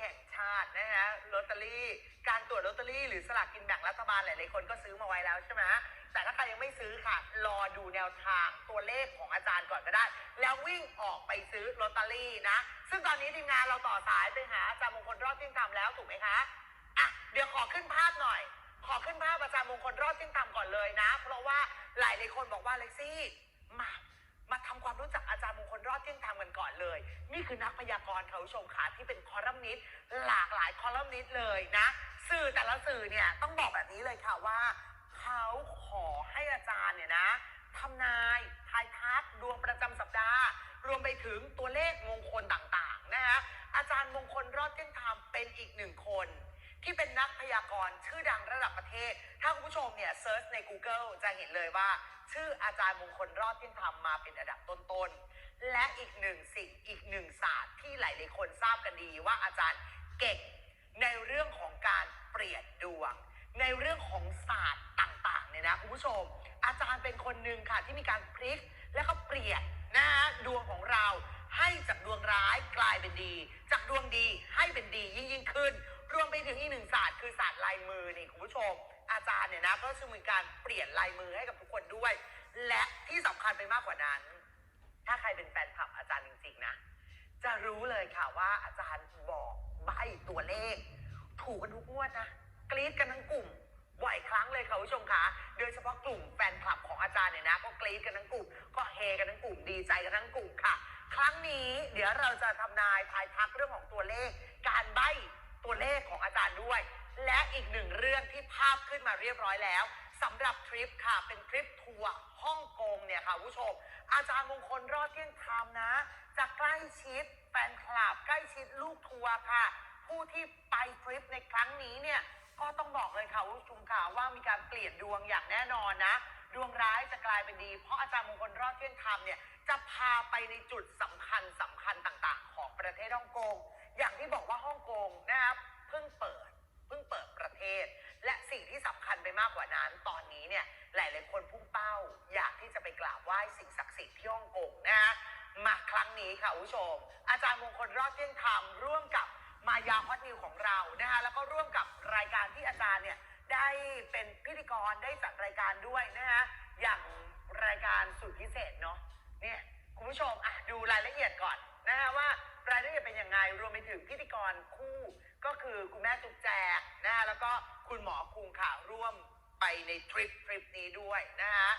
แห่งชาตินะฮะลอตเตอรี่ การตรวจลอตเตอรี่ หรือสลากกินแบ่งรัฐบาลหลาย ๆ คนก็ซื้อมาไว้แล้วใช่ไหมแต่ถ้าใครยังไม่ซื้อค่ะ รอดูแนวทางตัวเลขของอาจารย์ก่อนก็ได้ แล้ววิ่งออกไปซื้อลอตเตอรี่นะ ซึ่งตอนนี้ทีมงานเราต่อสายไปหาอาจารย์มงคลรอดที่ยงธรรมแล้วถูกไหมคะอะเดี๋ยวขอขึ้นภาพหน่อย ขอขึ้นภาพอาจารย์มงคลรอดที่ยงธรรมก่อนเลยนะ เพราะว่าหลายหลายๆคนบอกว่าเล็กซี่มา มาทำความรู้จักอาจารย์มงคลรอดเที่ยงธรรมกันก่อนเลย นี่คือนักพยากรณ์ค่ะผู้ชมค่ะที่เป็นคอลัมนิสต์หลากหลายคอลัมนิสต์เลยนะ สื่อแต่ละสื่อเนี่ยต้องบอกแบบนี้เลยค่ะว่าเขาขอให้อาจารย์เนี่ยนะทำนายทายทักดวงประจำสัปดาห์ รวมไปถึงตัวเลขมงคลต่างๆนะคะอาจารย์มงคลรอดเที่ยงธรรมเป็นอีกหนึ่งคน ที่เป็นนักพยากรณ์ชื่อดังระดับประเทศ ถ้าคุณผู้ชมเนี่ยเซิร์ชใน Google จะเห็นเลยว่า ชื่ออาจารย์มงคลรอดที่ยงธรรมมาเป็นอันดับต้นๆ และอีกหนึ่งสิ่งอีกหนึ่งศาสตร์ที่หลายๆคนทราบกันดีว่าอาจารย์เก่งในเรื่องของการเปลี่ยนดวง ในเรื่องของศาสตร์ต่างๆเนี่ยนะคุณผู้ชม อาจารย์เป็นคนหนึ่งค่ะที่มีการพลิกและก็เปลี่ยนนะฮะดวงของเราให้จากดวงร้ายกลายเป็นดี จากดวงดีให้เป็นดียิ่งยิ่งขึ้น รวมไปถึงอีกหนึ่งศาสตร์คือศาสตร์ลายมือนี่คุณผู้ชม อาจารย์เนี่ยนะก็จะมีการเปลี่ยนลายมือให้กับทุกคนด้วย และที่สำคัญไปมากกว่านั้น ถ้าใครเป็นแฟนคลับอาจารย์จริงๆนะ จะรู้เลยค่ะว่าอาจารย์บอกใบตัวเลข ถูกกันทุกงวดนะ กรี๊ดกันทั้งกลุ่ม บ่อยครั้งเลยค่ะคุณผู้ชมคะโดยเฉพาะกลุ่มแฟนคลับของอาจารย์เนี่ยนะ ก็กรี๊ดกันทั้งกลุ่ม ก็เฮกันทั้งกลุ่ม ดีใจกันทั้งกลุ่มค่ะ ครั้งนี้เดี๋ยวเราจะทำนายทายทักเรื่องของตัวเลข การใบตัวเลขของอาจารย์ด้วย และอีกหนึ่งเรื่องที่ภาพขึ้นมาเรียบร้อยแล้วสำหรับทริปค่ะ เป็นทริปทัวร์ฮ่องกงเนี่ยค่ะผู้ชม อาจารย์มงคลรอดเที่ยงธรรมนะ จะใกล้ชิดแฟนคลับ ใกล้ชิดลูกทัวร์ค่ะ ผู้ที่ไปทริปในครั้งนี้เนี่ย ก็ต้องบอกเลยค่ะผู้ชมค่ะว่ามีการเปลี่ยนดวงอย่างแน่นอนนะ ดวงร้ายจะกลายเป็นดี เพราะอาจารย์มงคลรอดเที่ยงธรรมเนี่ยจะพาไปในจุดสำคัญสำคัญต่างๆ ของประเทศฮ่องกงอย่างที่บอกว่าฮ่องกงนะครับเพิ่งเปิด พิ่งเปิดประเทศ และสิ่งที่สำคัญไปมากกว่านั้น ตอนนี้เนี่ยหลาย ๆ คนพุ่งเป้า อยากที่จะไปกราบไหว้สิ่งศักดิ์สิทธิ์ที่ฮ่องกงนะฮะมาครั้งนี้ค่ะคุณผู้ชม อาจารย์มงคลรอดเที่ยงธรรมร่วมกับมายาฮอตนิวของเรานะคะแล้วก็ร่วมกับรายการที่อาจารย์เนี่ยได้เป็นพิธีกรได้จัดรายการด้วยนะฮะอย่างรายการสุดพิเศษเนาะเนี่ยคุณผู้ชมอะดูรายละเอียดก่อนนะฮะว่ารายละเอียดเป็นยังไงรวมไปถึงพิธีกรค ก็คือคุณแม่จุ๊บแจกนะฮะแล้วก็คุณหมอคุงค่ะร่วมไปในทริปทริปนี้ด้วยนะฮะ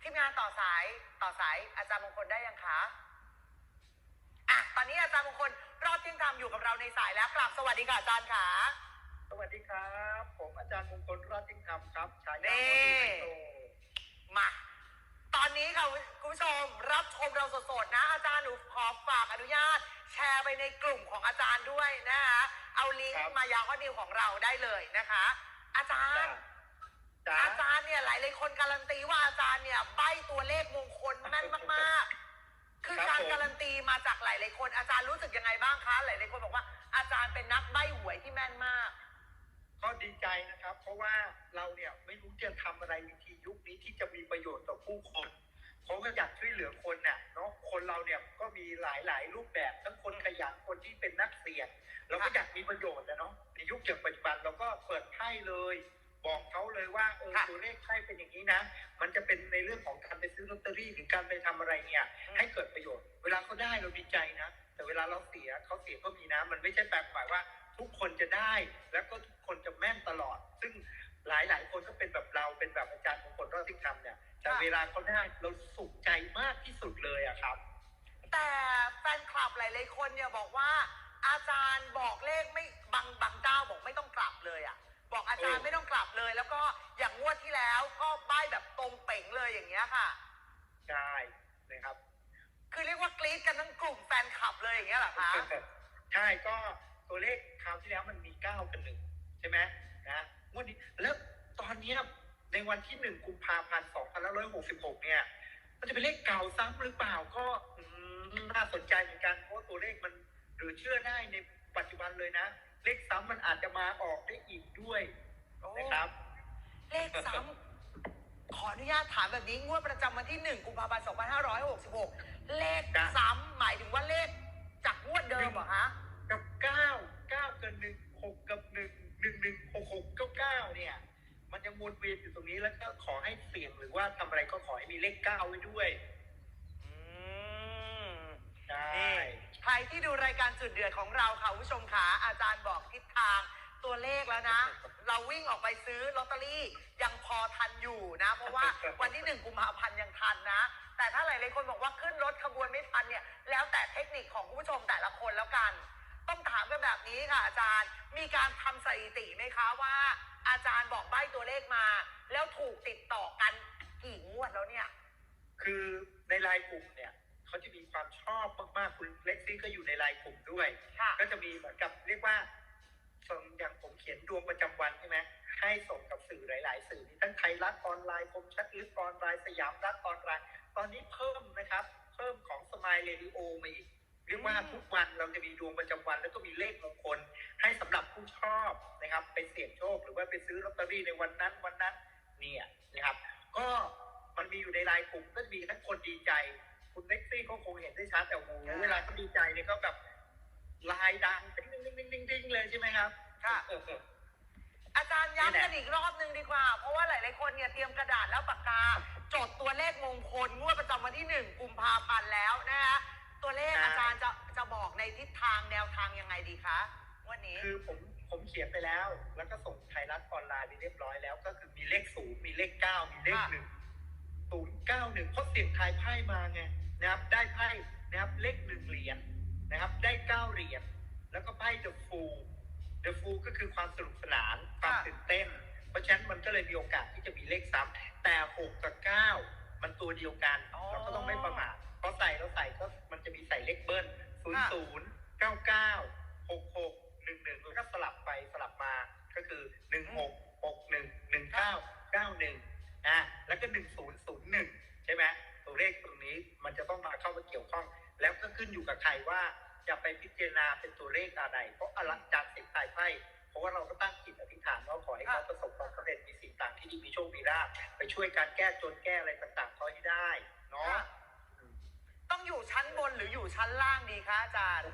ทีมงานต่อสายต่อสายอาจารย์มงคลได้ยังคะอะตอนนี้อาจารย์มงคลรอดเที่ยงธรรมอยู่กับเราในสายแล้วกลับสวัสดีค่ะอาจารย์ค่ะ สวัสดีครับ ผมอาจารย์มงคลรอดจิงคำครับฉายานี่หมอดูไฮโซมา ตอนนี้ค่ะคุณผู้ชมรับชมเราสดๆนะ อาจารย์หนูขอฝากอนุญาต แชร์ไปในกลุ่มของอาจารย์ด้วยนะคะ เอาลิงก์มายาข้อนิวของเราได้เลยนะคะ อาจารย์ จ้าอาจารย์เนี่ยหลายหลายๆคนการันตีว่าอาจารย์เนี่ยใบตัวเลขมงคลแม่นมากๆ คือการการันตีมาจากหลายหลายๆคนอาจารย์รู้สึกยังไงบ้างคะหลายหลายๆคนบอกว่าอาจารย์เป็นนักใบหวยที่แม่นมาก ก็ดีใจนะครับ เพราะว่าเราเนี่ยไม่รู้จะทำอะไรในทียุคนี้ที่จะมีประโยชน์ต่อผู้คน เขาก็อยากช่วยเหลือคนน่ะเนาะคนเราเนี่ยก็มีหลายหลายๆรูปแบบทั้งคนขยันคนที่เป็นนักเสี่ยงเราก็อยากมีประโยชน์นะเนาะในยุคอย่างปัจจุบันเราก็เปิดไพ่เลย บอกเขาเลยว่าเออค่ะตัวเลขไพ่เป็นอย่างนี้นะ มันจะเป็นในเรื่องของการไปซื้อลอตเตอรี่หรือการไปทำอะไรเนี่ย ให้เกิดประโยชน์ เวลาเขาได้เราดีใจนะ แต่เวลาเราเสียเขาเสียก็มีนะ มันไม่ใช่แปลหมายว่าทุกคนจะได้แล้วก็ทุกคนจะแม่นตลอด ซึ่งหลายหลายๆคนก็เป็นแบบเราเป็นแบบอาจารย์มงคลรอดที่ทำเนี่ย แต่ค่ะเวลาเขาได้เราสุขใจมากที่สุดเลยอะครับ แต่แฟนคลับหลายๆคนเนี่ยบอกว่า อาจารย์บอกเลขไม่บางบางเจ้าบอกไม่ต้องกลับเลยอะบอกอาจารย์เออไม่ต้องกลับเลย แล้วก็อย่างงวดที่แล้วก็ใบ้แบบตรงเป่งเลยอย่างเงี้ยค่ะใช่นะครับ คือเรียกว่ากรี๊ดกันทั้งกลุ่มแฟนคลับเลยอย่างเงี้ยเหรอคะใช่ก็ตัวเลขคราวที่แล้วมันมีเก้ากับหนึ่งใช่ไหมนะงวดนี้แล้วตอนเนี้ย ในวันที่หนึ่งกุมภาพันธ์สองพันห้าร้อยหกสิบหกเนี่ย มันจะเป็นเลขเก่าซ้ำหรือเปล่าก็น่าสนใจเหมือนกันเพราะตัวเลขมันหรือเชื่อได้ในปัจจุบันเลยนะ เลขซ้ำมันอาจจะมาออกได้อีกด้วยนะครับ เลขซ้ำขออนุญาตถามแบบนี้งวดประจำวันที่หนึ่งกุมภาพันธ์สองพันห้าร้อยหกสิบหกเลขซ้ำหมายถึงว่าเลขจากงวดเดิมเหรอฮะกับเก้าเก้ากับหนึ่งหกกับหนึ่งหนึ่งหนึ่งหกหกเก้าเก้าเนี่ย มันยังวนเวียนอยู่ตรงนี้แล้วก็ขอให้เสี่ยงหรือว่าทำอะไรก็ขอให้มีเลขเก้าไว้ด้วยใช่ใครที่ดูรายการจุดเดือดของเราค่ะผู้ชมขาอาจารย์บอกทิศทางตัวเลขแล้วนะ เราวิ่งออกไปซื้อลอตเตอรี่ยังพอทันอยู่นะ เพราะว่าวันที่หนึ่งกุมภาพันธ์ยังทันนะ แต่ถ้าหลายๆคนบอกว่าขึ้นรถขบวนไม่ทันเนี่ย แล้วแต่เทคนิคของผู้ชมแต่ละคนแล้วกัน ต้องถามกันแบบนี้ค่ะอาจารย์ มีการทำสถิติไหมคะว่า อาจารย์บอกใบ้ตัวเลขมา แล้วถูกติดต่อกันกี่งวดแล้วเนี่ย คือในไลน์กลุ่มเนี่ยเขาจะมีความชอบมากๆคุณเล็กซี่ก็อยู่ในไลน์กลุ่มด้วย ค่ะ ก็จะมีเหมือนกับเรียกว่าส่งอย่างผมเขียนดวงประจำวันใช่ไหมให้ส่งกับสื่อหลาย ๆ สื่อมีทั้งไทยรัฐออนไลน์คมชัดลึกออนไลน์สยามรัฐออนไลน์ ตอนนี้เพิ่มนะครับ เพิ่มของสมายเรดิโอมาอีก เรียกว่าอืมทุกวันเราจะมีดวงประจำวัน แล้วก็มีเลขมงคล ให้สำหรับผู้ชอบนะครับ ไปเสี่ยงโชคหรือว่าไปซื้อลอตเตอรี่ในวันนั้นวันนั้นเนี่ยนะครับ ก็มันมีอยู่ในไลน์กลุ่มก็จะมีทั้งคนดีใจ คุณเล็กซี่ก็คงเห็นได้ชัดแต่โอ้โหค่ะเวลาเขาดีใจเนี่ยก็แบบลายดังดิ้งดิ้งดิ้งดิ้งดิ้งเลยใช่ไหมครับค่ะเออเอออาจารย์นี่แหย้ำละกันอีกรอบนึงดีกว่า เพราะว่าหลาย ๆ คนเนี่ยเตรียมกระดาษแล้วปากกา จดตัวเลขมงคลงวดประจำวันที่หนึ่งกุมภาพันธ์แล้วนะคะ ตัวเลขอาจารย์จะจะบอกในทิศทางแนวทางยังไงดีคะงวันนี้ คือผมผมเขียนไปแล้ว แล้วก็ส่งไทยรัฐออนไลน์ไปเรียบร้อยแล้วก็คือมีเลขศูนย์มีเลขเก้ามีเลขค่ะหนึ่งศูนย์เก้าหนึ่งเพราะเสียงทายไพ่มาไงนะครับ ได้ไพ่นะครับเลขหนึ่งเหรียญนะครับ ได้เก้าเหรียญแล้วก็ไพ่เดอะฟูลเดอะฟูลก็คือความสนุกสนานความตื่นเต้น เพราะฉะนั้นมันก็เลยมีโอกาสที่จะมีเลขซ้ำแต่หกกับเก้ามันตัวเดียวกันอ๋อเราก็ต้องไม่ประมาทเพราะใส่เราใส่ก็มันจะมีใส่เลขเบิ้ลศูนย์ศูนย์เก้าเก้าหกหกหนึ่งหนึ่งแล้วก็สลับไปสลับมาก็คือหนึ่งหกหกหนึ่งหนึ่งเก้าเก้าหนึ่งอะแล้วก็หนึ่งศูนย์ศูนย์หนึ่งใช่ไหมตัวเลขตรงนี้มันจะต้องมาเข้ามาเกี่ยวข้อง แล้วก็ขึ้นอยู่กับใครว่าจะไปพิจารณาเป็นตัวเลขอะไร เพราะอลังการสิบทายไพ่เพราะว่าเราก็ตั้งจิตอธิษฐานว่าขอให้เขาประสบความสำเร็จมีสิ่งต่างที่ดีมีโชค มีลาภไปช่วยการแก้จนแก้อะไรต่างๆเขาให้ได้เนาะ องอยู่ชั้นบนหรืออยู่ชั้นล่างดีคะอาจารย์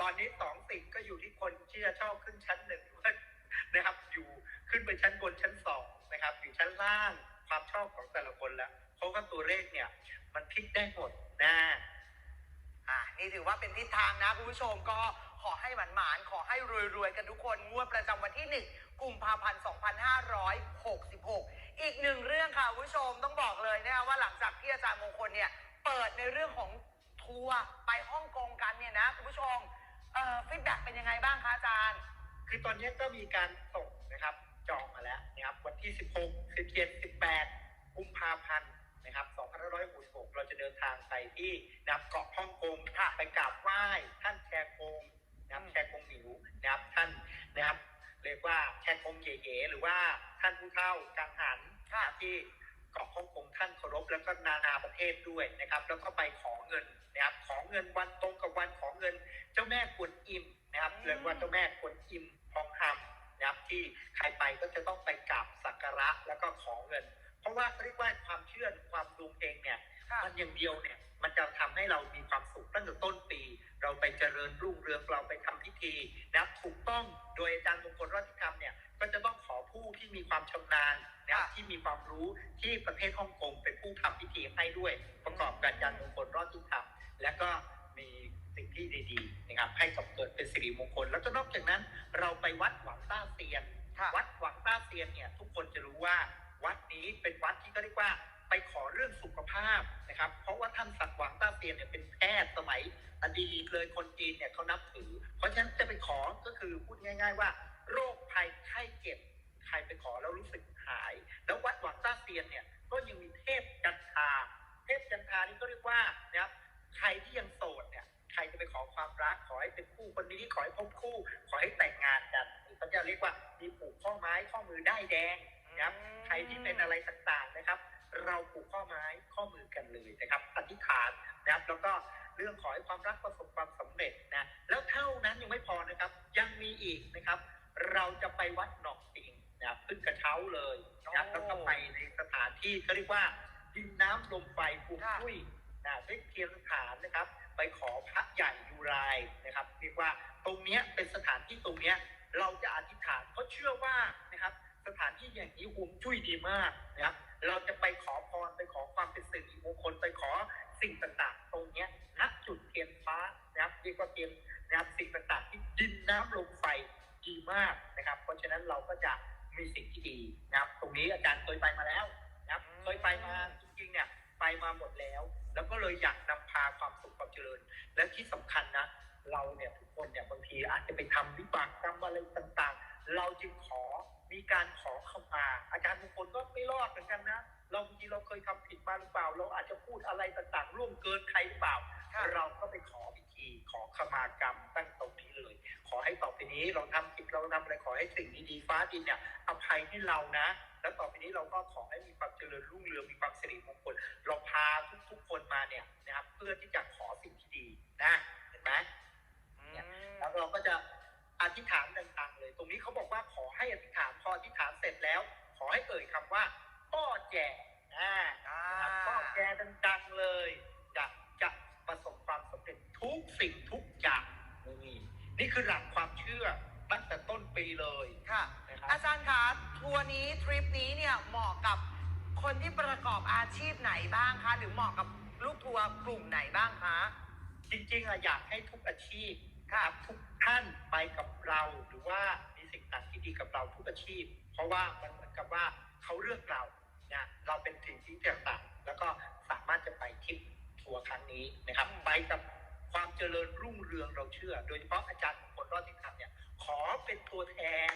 ตอนนี้สองสิ่งก็อยู่ที่คนที่จะชอบขึ้นชั้นหนึ่งด้วยนะครับ อยู่ขึ้นไปชั้นบนชั้นสองนะครับ อยู่ชั้นล่างความชอบของแต่ละคนแล้วเพราะว่าตัวเลขเนี่ย มันพลิกได้หมดนะอะนี่ถือว่าเป็นทิศทางนะคุณผู้ชมก็ขอให้หมานๆขอให้รวยๆ กันทุกคนงวดประจำวันที่ 1 กุมภาพันธ์ 2566 อีกหนึ่งเรื่องค่ะคุณผู้ชมต้องบอกเลยนะคะว่าหลังจากที่อาจารย์มงคลเนี่ย เปิดในเรื่องของทัวร์ไปฮ่องกงกันเนี่ยนะคุณผู้ชมเอ่อฟีดแบ็กเป็นยังไงบ้างคะอาจารย์ คือตอนนี้ก็มีการส่งนะครับจองมาแล้วนะครับวันที่ 16 17 18กุมภาพันธ์นะครับ2566 เราจะเดินทางไปที่นะครับเกาะฮ่องกงค่ะไปกราบไหว้ท่านแชร์กงนะครับอืมแชร์กงหมิวนะครับท่านนะครับเรียกว่าแชร์กงเย่ๆหรือว่าท่านผู้เฒ่ากังหันนะครับที่ นานาประเทศด้วยนะครับแล้วก็ไปขอเงินนะครับขอเงินวันตรงกับวันขอเงิน เจ้าแม่กวนอิมนะครับอืมเรียกว่าเจ้าแม่กวนอิมทองคำนะครับที่ใครไปก็จะต้องไปกราบสักการะแล้วก็ขอเงิน เพราะว่าเขาเรียกว่าความเชื่อความดวงเองเนี่ยค่ะมันอย่างเดียวเนี่ยมันจะทำให้เรามีความสุขตั้งแต่ต้นปี เราไปเจริญรุ่ง วัดนี้เป็นวัดที่ก็เรียกว่าไปขอเรื่องสุขภาพนะครับ เพราะว่าท่านสักหวังต้าเซียนเนี่ยเป็นแพทย์สมัยอดีตเลยคนจีนเนี่ยเขานับถือ เพราะฉะนั้นจะไปขอก็คือพูดง่าย ๆ ว่า โรคภัยไข้เจ็บใครไปขอแล้วรู้สึกหาย แล้ววัดหวังต้าเซียนเนี่ยก็ยังมีเทพจันทาเทพจันทานี่ก็เรียกว่านะครับใครที่ยังโสดเนี่ยใครจะไปขอความรักขอให้เป็นคู่คนนี้ขอให้พบคู่ ขอให้แต่งงานกันเขาจะเรียกว่ามีผูกข้อไม้ข้อมือได้แดง นะครับใครที่เป็นอะไรต่างๆนะครับ เราผูกข้อไม้ข้อมือกันเลยนะครับอธิษฐานนะครับแล้วก็เรื่องขอให้ความรักประสบความสำเร็จนะแล้วเท่านั้นยังไม่พอนะครับ ยังมีอีกนะครับ เราจะไปวัดหนองปิงนะครับขึ้นกระเช้าเลยนะครับโอ้แล้วก็ไปในสถานที่เขาเรียกว่าดินน้ำลมไฟภูมิค่ะคุยนะได้เทียนสถานนะครับ ไปขอพระใหญ่ยูไรายนะครับเรียกว่าตรงเนี้ยเป็นสถานที่ตรงเนี้ยเราจะอธิษฐานเพราะเชื่อว่านะครับ สถานที่อย่างนี้ฮวงจุ้ยดีมากนะครับเราจะไปขอพรไปขอความเป็นสิริมงคลไปขอสิ่งต่างๆ ตรงเนี้ยณจุดเทียนฟ้านะครับเรียกว่าเทียนนะครับสิ่งต่างๆที่ดินน้ำลมไฟดีมากนะครับ เพราะฉะนั้นเราก็จะมีสิ่งที่ดีนะครับ ตรงนี้อาจารย์เคยไปมาแล้วนะครับเคยไปมาจริงๆเนี่ยไปมาหมดแล้ว แล้วก็เลยอยากนำพาความสุขความเจริญ และที่สำคัญนะเราเนี่ยทุกคนเนี่ยบางทีอาจจะไปทำวิบากกรรมอะไรต่างๆ เราจึงขอ มีการขอเข้ามา อาจารย์บางคนก็ไม่รอดเหมือนกันนะ เราบางทีเราเคยทำผิดมาหรือเปล่า เราอาจจะพูดอะไรต่างๆร่วมเกินใครหรือเปล่าค่ะเราก็ไปขอพิธีขอขมากรรมตั้งตรงนี้เลย ขอให้ต่อไปนี้เราทำผิดเราทำอะไรขอให้สิ่งดีๆฟ้าดินเนี่ยอภัยให้เรานะ แล้วต่อไปนี้เราก็ขอให้มีความเจริญรุ่งเรืองมีความสิริมงคลเราพาทุกๆคนมาเนี่ยนะครับ เพื่อที่จะขอสิ่งที่ดีนะเห็นไหมอืมแล้วเราก็จะอธิษฐานต่างๆเลย ตรงนี้เขาบอกว่าขอให้อธิ เสร็จแล้ว ขอให้เอ่ยคำว่าพ่อแจอ่าอ่านะครับพ่อแจดังๆเลย จะจะประสบความสำเร็จทุกสิ่งทุกอย่างนี่นี่คือหลักความเชื่อตั้งแต่ต้นปีเลยค่ะ นะครับ อาจารย์คะทัวร์นี้ทริปนี้เนี่ยเหมาะกับคนที่ประกอบอาชีพไหนบ้างคะหรือเหมาะกับลูกทัวร์กลุ่มไหนบ้างคะ จริงๆอะอยากให้ทุกอาชีพค่ะทุกท่านไปกับเราหรือว่ามีสิ่งต่างที่ ดีกับเราทุกอาชีพ เพราะว่ามันเหมือนกับว่าเขาเลือกเราเนี่ยเราเป็นสิ่งที่ต่างๆแล้วก็สามารถจะไปทริปทัวร์ครั้งนี้นะครับอืมไปกับความเจริญรุ่งเรืองเราเชื่อ โดยเฉพาะอาจารย์มงคลรอดที่ทำเนี่ยขอเป็นตัวแทน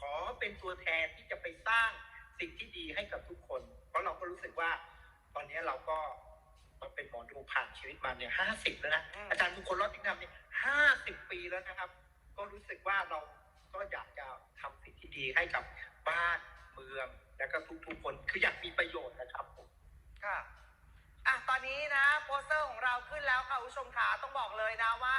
ขอเป็นตัวแทนที่จะไปสร้างสิ่งที่ดีให้กับทุกคน เพราะเราก็รู้สึกว่า ตอนนี้เราก็มาเป็นหมอดูผ่านชีวิตมาเนี่ยห้าสิบแล้วนะอืมอาจารย์มงคลรอดที่ทำเนี่ยห้าสิบปีแล้วนะครับ ก็รู้สึกว่าเราก็อยากจะทำสิ่งที่ดีให้กับบ้านเมืองแล้วก็ทุกๆคนคืออยากมีประโยชน์นะครับผมค่ะอะตอนนี้นะโปสเตอร์ของเราขึ้นแล้วค่ะคุณผู้ชมขาต้องบอกเลยนะว่า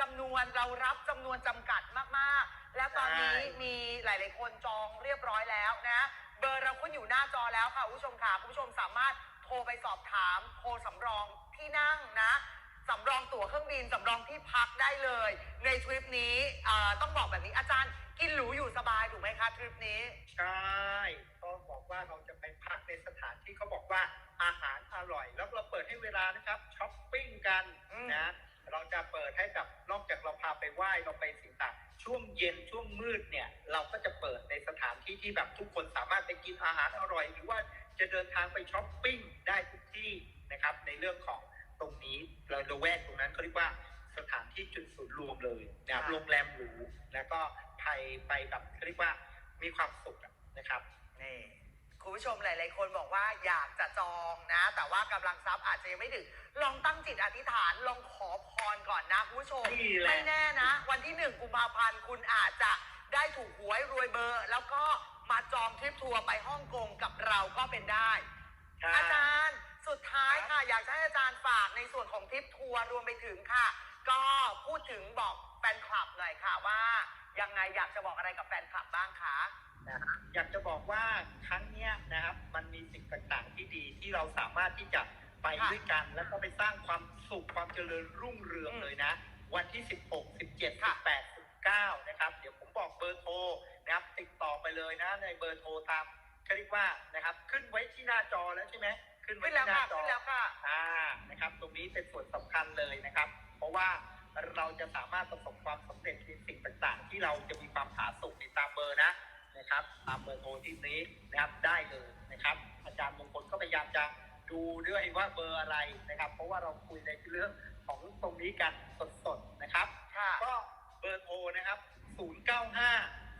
จำนวนเรารับจำนวนจำกัดมากๆ และตอนนี้ใช่มีหลาย ๆ คนจองเรียบร้อยแล้วนะ เบอร์เราขึ้นอยู่หน้าจอแล้วค่ะคุณผู้ชมขาคุณผู้ชมสามารถโทรไปสอบถามโทรสำรองที่นั่งนะสำรองตั๋วเครื่องบินสำรองที่พักได้เลย ในทริปนี้เอ่อต้องบอกแบบนี้อาจารย์ กินหรูอยู่สบายถูกไหมคะทริปนี้ ใช่ต้องบอกว่าเราจะไปพักในสถานที่เขาบอกว่าอาหารอร่อย แล้วเราเปิดให้เวลานะครับช้อปปิ้งกันอืม นะ เราจะเปิดให้กับนอกจากเราพาไปไหว้เราไปสิ่งต่างช่วงเย็นช่วงมืดเนี่ย เราก็จะเปิดในสถานที่ที่แบบทุกคนสามารถไปกินอาหารอร่อย หรือว่าจะเดินทางไปช้อปปิ้งได้ทุกที่นะครับ ในเรื่องของตรงนี้เราระแวกตรงนั้นเขาเรียกว่าสถานที่จุดศูนย์รวมเลยนะครับค่ะโรงแรมหรูแล้วก็ ไปไปแบบเขาเรียกว่ามีความสุขอะนะครับนี่คุณผู้ชมหลาย ๆ คนบอกว่าอยากจะจองนะ แต่ว่ากำลังทรัพย์อาจจะยังไม่ถึงลองตั้งจิตอธิษฐานลองขอพรก่อนนะคุณผู้ชมนี่แหละไม่แน่นะ วันที่หนึ่งกุมภาพันธ์คุณอาจจะได้ถูกหวยรวยเบอร์ แล้วก็มาจองทริปทัวร์ไปฮ่องกงกับเราก็เป็นได้ใช่อาจารย์สุดท้ายค่ะ อยากจะให้อาจารย์ฝากในส่วนของทริปทัวร์รวมไปถึงค่ะ ก็พูดถึงบอกแฟนคลับหน่อยค่ะว่า ยังไงอยากจะบอกอะไรกับแฟนคลับบ้างคะนะฮะอยากจะบอกว่าครั้งเนี้ยนะครับ มันมีสิ่งต่างๆที่ดีที่เราสามารถที่จะไปค่ะด้วยกัน แล้วก็ไปสร้างความสุขความเจริญรุ่งเรืองอืมเลยนะ วันที่ 16 17ค่ะ18 19 นะครับ เดี๋ยวผมบอกเบอร์โทรนะครับ ติดต่อไปเลยนะ ในเบอร์โทรตามเขาเรียกว่านะครับ ขึ้นไว้ที่หน้าจอแล้วใช่ไหมขึ้นไว้ขึ้นแล้วที่หน้าค่ะจอขึ้นแล้วค่ะอ่านะครับ ตรงนี้เป็นส่วนสำคัญเลยนะครับ เพราะว่า เราจะสามารถประสบความสำเร็จในสิ่งต่างๆ ที่เราจะมีความผาสุกในตามเบอร์นะนะครับตามเบอร์โทรที่นี้นะครับได้เลยนะครับ อาจารย์มงคลก็พยายามจะดูด้วยว่าเบอร์อะไรนะครับ เพราะว่าเราคุยในเรื่องของตรงนี้กันสดๆนะครับค่ะก็เบอร์โทรนะครับ 095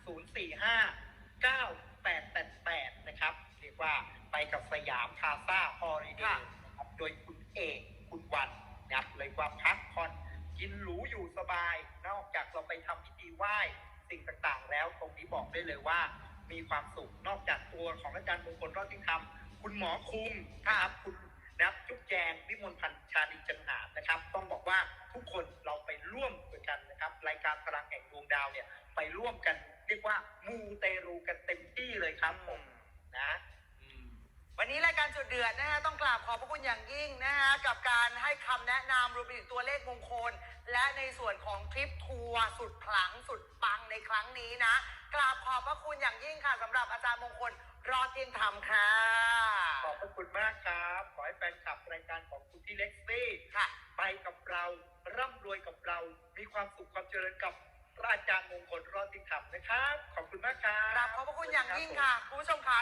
045 9888 นะครับเรียกว่าไปกับสยามพาซ่าฮอลิเดค่ะย์นะครับโดยคุณเอกคุณวันนะครับเลยว่าพักผ่อน กินหรูอยู่สบาย นอกจากเราไปทำพิธีไหว้สิ่งต่างๆ แล้วตรงนี้บอกได้เลยว่า มีความสุขนอกจากตัวของอาจารย์มงคลรอดทิ้งธรรมคุณหมอคุมนะครับคุณนะครับจุ๊บแจงวิมลพันธ์ชาลีจันหาดนะครับ ต้องบอกว่าทุกคนเราไปร่วมด้วยกันนะครับ รายการพลังแห่งดวงดาวเนี่ยไปร่วมกัน เรียกว่ามูเตรูกันเต็มที่เลยครับผมนะอืม วันนี้รายการจุด เดือดนะฮะต้องกราบขอบพระคุณอย่างยิ่งนะฮะกับการให้คำแนะนำรวมไปถึงตัวเลขมงคล และในส่วนของทริปทัวร์สุดขลังสุดปังในครั้งนี้นะ กราบขอบพระคุณอย่างยิ่งค่ะสำหรับอาจารย์ารย์มงคลรอเตียงธรรมค่ะขอบพระคุณมากครับ ขอให้แฟนคลับรายการของคุณที่เล็กซี่ ค่ะ ไปกับเราร่ำรวยกับเรา มีความสุขความเจริญกับพระอาจารย์มงคลรอดติธรรมนะครับ ขอบคุณมากครับ กราบขอบพระคุณอย่างยิ่งค่ะคุณผู้ชมค่ะ